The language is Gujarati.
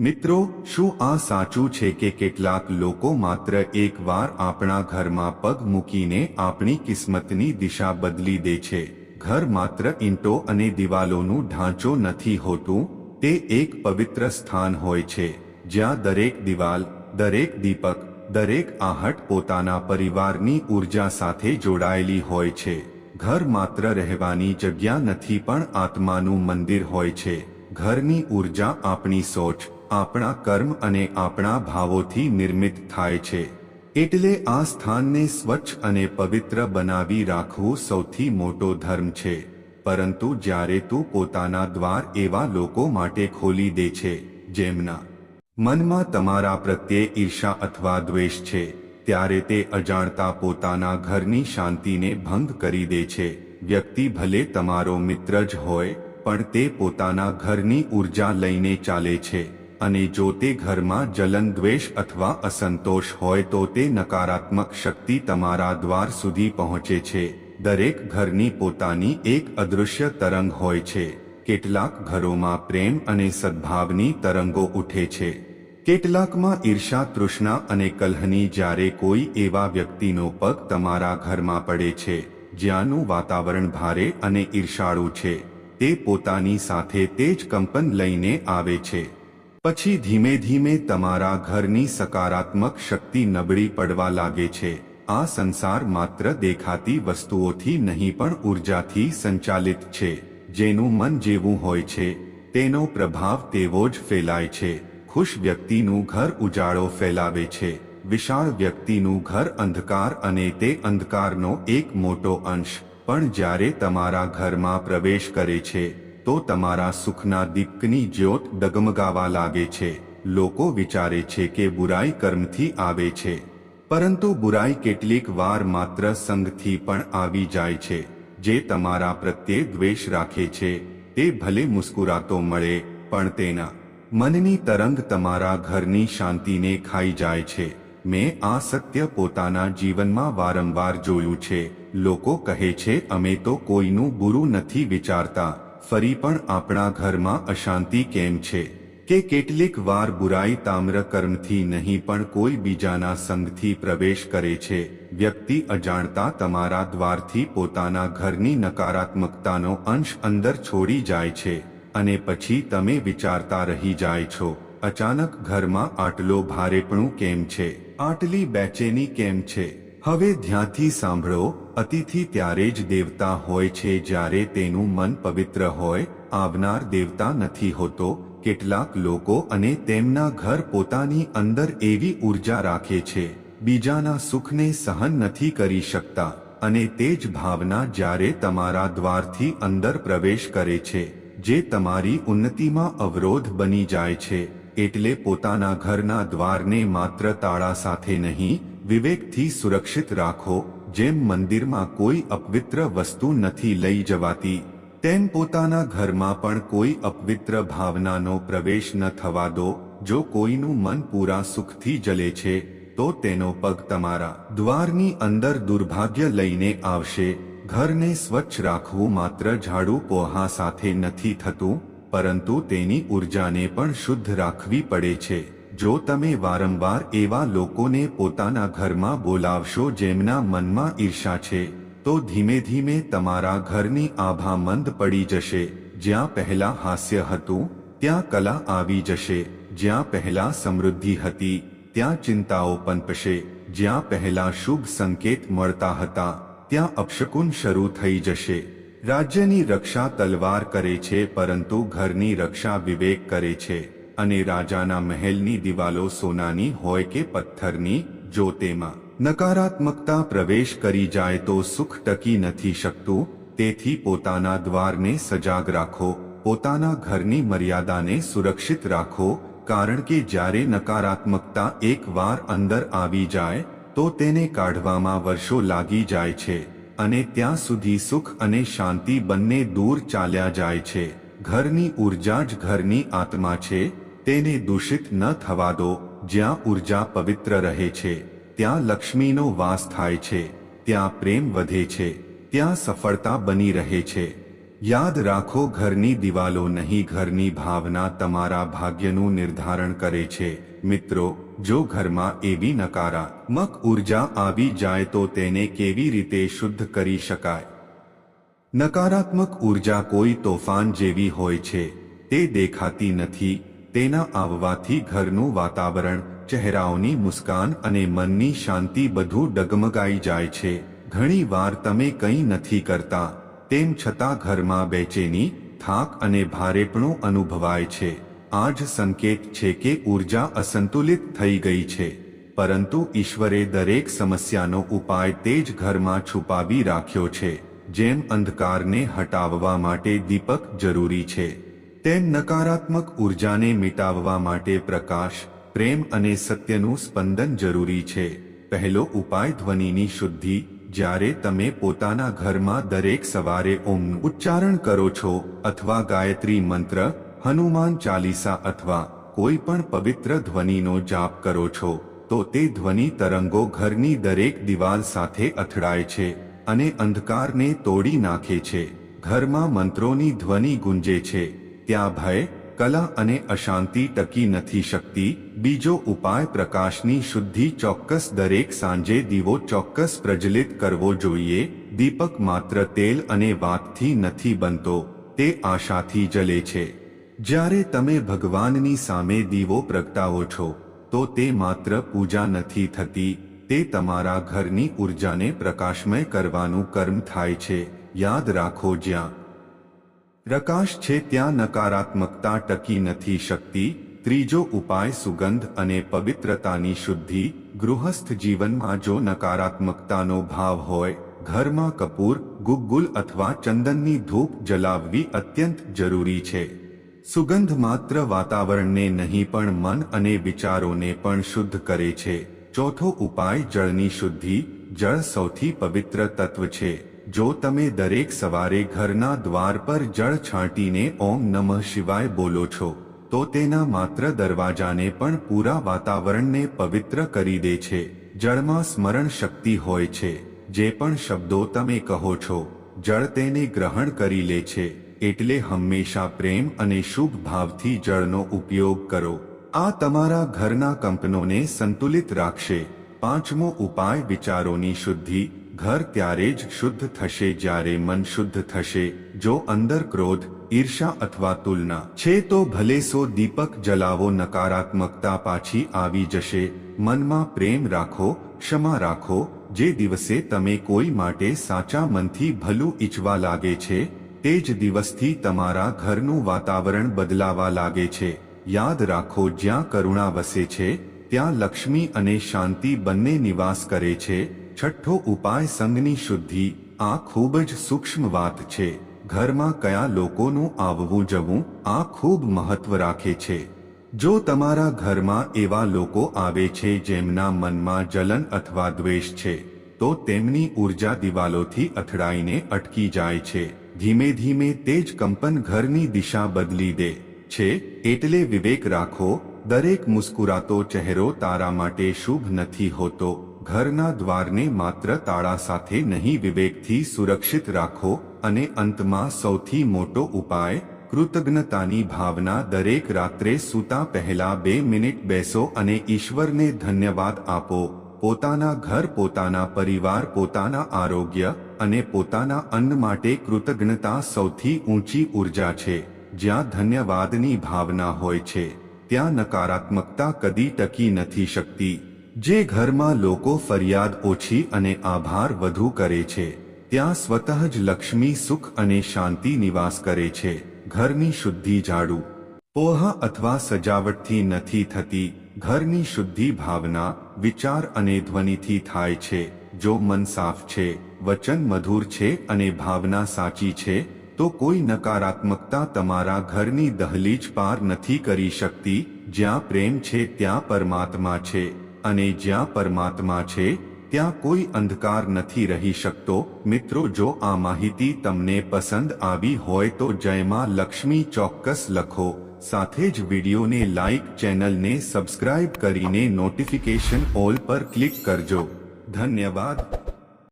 મિત્રો, શું આ સાચું છે કે કેટલાક લોકો માત્ર એકવાર આપણા ઘરમાં પગ મૂકીને આપણી કિસ્મતની દિશા બદલી દે છે? ઘર માત્ર ઈંટો અને દિવાલોનું ઢાંચો નથી હોતું, તે એક પવિત્ર સ્થાન હોય છે, જ્યાં દરેક દિવાલ, દરેક દીપક, દરેક આહટ પોતાના પરિવારની ઊર્જા સાથે જોડાયેલી હોય છે. ઘર માત્ર રહેવાની જગ્યા નથી પણ આત્માનું મંદિર હોય છે. ઘરની ઊર્જા આપણી સોચ આપણા કર્મ અને આપણા ભાવોથી નિર્મિત થાય છે. એટલે આ સ્થાનને સ્વચ્છ અને પવિત્ર બનાવી રાખવું સૌથી મોટો ધર્મ છે. પરંતુ જ્યારે તું પોતાના દ્વાર એવા લોકો માટે ખોલી દે છે, જેમના મનમાં તમારા પ્રત્યે ઈર્ષા અથવા દ્વેષ છે, ત્યારે તે અજાણતા પોતાના ઘરની શાંતિને ભંગ કરી દે છે. વ્યક્તિ ભલે તમારો મિત્ર જ હોય, પણ તે પોતાના ઘરની ઊર્જા લઈને ચાલે છે. અને જો તે ઘરમાં જલન, દ્વેષ અથવા અસંતોષ હોય તો તે નકારાત્મક શક્તિ તમારા દ્વાર સુધી પહોંચે છે. દરેક ઘરની પોતાની એક અદૃશ્ય તરંગ હોય છે. કેટલાક ઘરોમાં પ્રેમ અને સદ્ભાવની તરંગો ઉઠે છે. કેટલાકમાં ઈર્ષા, તૃષ્ણા અને કલહની જ્યારે કોઈ એવા વ્યક્તિનો પગ તમારા ઘરમાં પડે છે, જ્યાંનું વાતાવરણ ભારે અને ઈર્ષાળુ છે. તે પોતાની સાથે તે જ કંપન લઈને આવે છે. પછી ધીમે ધીમે તમારા ઘરની સકારાત્મક શક્તિ નબળી પડવા લાગે છે. આ સંસાર માત્ર દેખાતી વસ્તુઓથી નહીં પણ ઉર્જાથી સંચાલિત છે. જેનું મન જેવું હોય છે. તેનો પ્રભાવ તેવો જ ફેલાય છે. ખુશ વ્યક્તિનું ઘર ઉજાળો ફેલાવે છે. વિશાળ વ્યક્તિનું ઘર અંધકાર અને તે અંધકારનો એક મોટો અંશ. પણ જ્યારે તમારા ઘરમાં પ્રવેશ કરે છે તો તમારા સુખના દીપકની જ્યોત ડગમગાવા લાગે છે. લોકો વિચારે છે કે બુરાઈ કર્મથી આવે છે. પરંતુ બુરાઈ કેટલીક વાર માત્ર સંગથી પણ આવી જાય છે. જે તમારા પ્રત્યે દ્વેષ રાખે છે, તે ભલે મુસ્કુરાતો મળે, પણ તેના મનની તરંગ તમારા ઘરની શાંતિને ખાઈ જાય છે. મેં આ સત્ય પોતાના જીવનમાં વારંવાર જોયું છે. લોકો કહે છે, અમે તો કોઈનું બુરું નથી વિચારતા. ફરી પણ આપણા ઘરમાં અશાંતિ કેમ છે? કે કેટલીક વાર બુરાઈ તામ્ર કર્મથી નહીં પણ કોઈ બીજાના સંગથી પ્રવેશ કરે છે. વ્યક્તિ અજાણતા તમારા દ્વારથી પોતાના ઘરની નકારાત્મકતાનો અંશ અંદર છોડી જાય છે અને પછી તમે વિચારતા રહી જાય છો, અચાનક ઘરમાં આટલો ભારેપણું કેમ છે? આટલી બેચેની કેમ છે? હવે ધ્યાનથી સાંભળો, અતિથિ ત્યારે જ દેવતા હોય છે જ્યારે તેનું મન પવિત્ર હોય, આવનાર દેવતા નથી હોતો, કેટલાક લોકો અને તેમના ઘર પોતાની અંદર એવી ઊર્જા રાખે છે, બીજાના સુખને સહન નથી કરી શકતા, અને તે જ ભાવના જ્યારે તમારા દ્વારથી અંદર પ્રવેશ કરે છે, જે તમારી ઉન્નતિમાં અવરોધ બની જાય છે, એટલે પોતાના ઘરના દ્વારને માત્ર તાળા સાથે નહીં વિવેકથી સુરક્ષિત રાખો, જેમ મંદિરમાં કોઈ અપવિત્ર વસ્તુ નથી લઈ જવાતી, તેમ પોતાના ઘરમાં પણ કોઈ અપવિત્ર ભાવનાનો પ્રવેશ ન થવા દો. જો કોઈનું મન પૂરા સુખથી જલે છે, તો તેનો પગ તમારા દ્વારની અંદર દુર્ભાગ્ય લઈને આવશે. ઘરને સ્વચ્છ રાખવું માત્ર ઝાડુ પોહા સાથે નથી થતું, પરંતુ તેની ઉર્જાને પણ શુદ્ધ રાખવી પડે છે. જો તમે વારંવાર એવા લોકોને પોતાના ઘરમાં બોલાવશો જેમના મનમાં ઈર્ષા છે, તો ધીમે ધીમે તમારા ઘરની આભા મંદ પડી જશે. જ્યાં પહેલા હાસ્ય હતું, ત્યાં કલા આવી જશે. જ્યાં પહેલા સમૃદ્ધિ હતી, ત્યાં ચિંતાઓ પનપશે. જ્યાં પહેલા શુભ સંકેત મળતા હતા, ત્યાં અપશકુન શરૂ થઈ જશે. રાજ્યની રક્ષા તલવાર કરે છે, પરંતુ ઘરની રક્ષા વિવેક કરે છે. અને રાજાના મહેલની દિવાલો સોનાની હોય કે પથ્થરની, જો તેમાં નકારાત્મકતા પ્રવેશ કરી જાય તો સુખ ટકી નથી શકતું, તેથી પોતાના દ્વારને સજાગ રાખો, પોતાના ઘરની મર્યાદાને સુરક્ષિત રાખો, કારણ કે જ્યારે નકારાત્મકતા એકવાર અંદર આવી જાય, તો તેને કાઢવામાં વર્ષો લાગી જાય છે, અને ત્યાં સુધી સુખ અને શાંતિ બંને દૂર ચાલ્યા જાય છે. ઘરની ઊર્જા જ ઘરની આત્મા છે તેને દૂષિત ન થવા દો, જ્યાં ઊર્જા પવિત્ર રહે છે, ત્યાં લક્ષ્મીનો વાસ થાય છે, ત્યાં પ્રેમ વધે છે, ત્યાં સફળતા બની રહે છે. યાદ રાખો ઘરની દિવાલો નહીં, ઘરની ભાવના તમારા ભાગ્યનું નિર્ધારણ કરે છે. મિત્રો, જો ઘરમાં એવી નકારાત્મક ઊર્જા આવી જાય તો તેને કેવી રીતે શુદ્ધ કરી શકાય? નકારાત્મક ઊર્જા કોઈ તોફાન જેવી હોય છે, તે દેખાતી નથી તેના આવવાથી ઘરનું વાતાવરણ, ચહેરાઓની મુસ્કાન અને મનની શાંતિ બધું ડગમગાઈ જાય છે. ઘણી વાર તમે કંઈ નથી કરતા, તેમ છતાં ઘરમાં બેચેની, થાક અને ભારેપણું અનુભવાય છે. આ જ સંકેત છે કે ઊર્જા અસંતુલિત થઈ ગઈ છે. પરંતુ ઈશ્વરે દરેક સમસ્યાનો ઉપાય તે જ ઘરમાં છુપાવી રાખ્યો છે, જેમ અંધકારને હટાવવા માટે દીપક જરૂરી છે. તેમ નકારાત્મક ઉર્જાને મિટાવવા માટે પ્રકાશ, પ્રેમ અને સત્યનું સ્પંદન જરૂરી છે. પહેલો ઉપાય ધ્વનિની શુદ્ધિ, જ્યારે તમે પોતાના ઘરમાં દરેક સવારે ઓમનું ઉચ્ચારણ કરો છો અથવા ગાયત્રી મંત્ર, હનુમાન ચાલીસા અથવા કોઈ પણ પવિત્ર ધ્વનિનો જાપ કરો છો, તો તે ધ્વનિ તરંગો ઘરની દરેક દિવાલ સાથે અથડાય છે અને અંધકારને તોડી નાખે છે. ઘરમાં મંત્રોની ધ્વનિ ગુંજે છે. ત્યાં ભય કલા અને અશાંતિ ટકી નથી શકતી. બીજો ઉપાય પ્રકાશની શુદ્ધિ ચોક્કસ દરેક સાંજે દીવો ચોક્કસ પ્રજ્વલિત કરવો જોઈએ. દીપક માત્ર તેલ અને વાતથી નથી બનતો, તે આશાથી જલે છે. જ્યારે તમે ભગવાનની સામે દીવો પ્રગટાવો છો, તો તે માત્ર પૂજા નથી થતી, તે તમારા ઘરની ઉર્જાને પ્રકાશમય કરવાનું કર્મ થાય છે. યાદ રાખો જ્યાં પ્રકાશ છે ત્યાં નકારાત્મકતા ટકી નથી શકતી, ત્રીજો ઉપાય સુગંધ અને પવિત્રતાની શુદ્ધિ, ગૃહસ્થ જીવનમાં જો નકારાત્મકતાનો ભાવ હોય, ઘરમાં કપૂર, ગુગ્ગુલ અથવા ચંદનની ધૂપ જલાવવી અત્યંત જરૂરી છે. સુગંધ માત્ર વાતાવરણને નહીં પણ મન અને વિચારોને પણ શુદ્ધ કરે છે. ચોથો ઉપાય જળની શુદ્ધિ, જળ સૌથી પવિત્ર તત્વ છે. જો તમે દરેક સવારે ઘરના દ્વાર પર જળ છાંટીને ઓમ નમઃ શિવાય બોલો છો, તો તેના માત્ર દરવાજાને પણ પૂરા વાતાવરણને પવિત્ર કરી દે છે. જળમાં સ્મરણ શક્તિ હોય છે, જે પણ શબ્દો તમે કહો છો, જળ તેને ગ્રહણ કરી લે છે, એટલે હંમેશા પ્રેમ અને શુભ ભાવથી જળનો ઉપયોગ કરો. આ તમારા ઘરના કંપનોને સંતુલિત રાખશે. પાંચમો ઉપાય વિચારોની શુદ્ધિ. ઘર ત્યારે જ શુદ્ધ થશે જ્યારે મન શુદ્ધ થશે? જો અંદર ક્રોધ ઈર્ષા અથવા તુલના છે તો ભલે સો દીપક જલાવો, નકારાત્મકતા પાછી આવી જશે. મનમાં પ્રેમ રાખો, ક્ષમા રાખો. જે દિવસે તમે કોઈ માટે સાચા મનથી ભલું ઈચ્છવા લાગે છે, તે જ દિવસથી તમારા ઘરનું વાતાવરણ બદલાવા લાગે છે. યાદ રાખો, જ્યાં કરુણા વસે છે, ત્યાં લક્ષ્મી અને શાંતિ બંને નિવાસ કરે છે. છઠ્ઠો ઉપાય સંઘની શુદ્ધિ. આ ખૂબ જ સૂક્ષ્મ વાત છે. ઘરમાં કયા લોકોનું આવવું જવું, આ ખૂબ મહત્વ રાખે છે. જો તમારા ઘરમાં એવા લોકો આવે છે જેમના મનમાં જલન અથવા દ્વેષ છે, તો તેમની ઊર્જા દિવાલોથી અથડાઈને અટકી જાય છે. ધીમે ધીમે તે જ કંપન ઘરની દિશા બદલી દે છે. એટલે વિવેક રાખો, દરેક મુસ્કુરાતો ચહેરો તારા માટે શુભ નથી હોતો. ઘરના દ્વારને માત્ર તાળા સાથે નહીં વિવેકથી સુરક્ષિત રાખો અને અંતમાં સૌથી મોટો ઉપાય, કૃતજ્ઞતાની ભાવના દરેક રાત્રે સૂતા પહેલા બે મિનિટ બેસો અને ઈશ્વરને ધન્યવાદ આપો. પોતાના ઘર, પોતાના પરિવાર, પોતાના આરોગ્ય અને પોતાના અન્ન માટે કૃતજ્ઞતા સૌથી ઊંચી ઊર્જા છે. જ્યાં ધન્યવાદની ભાવના હોય છે, ત્યાં નકારાત્મકતા કદી ટકી નથી શકતી. જે ઘરમાં લોકો ફરિયાદ ઓછી અને આભાર વધુ કરે છે, ત્યાં સ્વતઃ જ લક્ષ્મી સુખ અને શાંતિ નિવાસ કરે છે, ઘરની શુદ્ધિ ઝાડુ પોહા અથવા સજાવટથી નથી થતી, ઘરની શુદ્ધિ ભાવના, વિચાર અને ધ્વનિથી થાય છે, જો મન સાફ છે, વચન મધુર છે અને ભાવના સાચી છે, તો કોઈ નકારાત્મકતા તમારા ઘરની દહલીજ પાર નથી કરી શકતી, જ્યાં પ્રેમ છે ત્યાં પરમાત્મા છે. અને જ્યાં પરમાત્મા છે, ત્યાં કોઈ અંધકાર નથી રહી શકતો. મિત્રો, જો આ માહિતી તમને પસંદ આવી હોય તો જયમાં લક્ષ્મી ચોક્કસ લખો. સાથે જ વિડીયોને લાઇક ચેનલને સબસ્ક્રાઇબ કરીને નોટિફિકેશન ઓલ પર ક્લિક કરજો. ધન્યવાદ.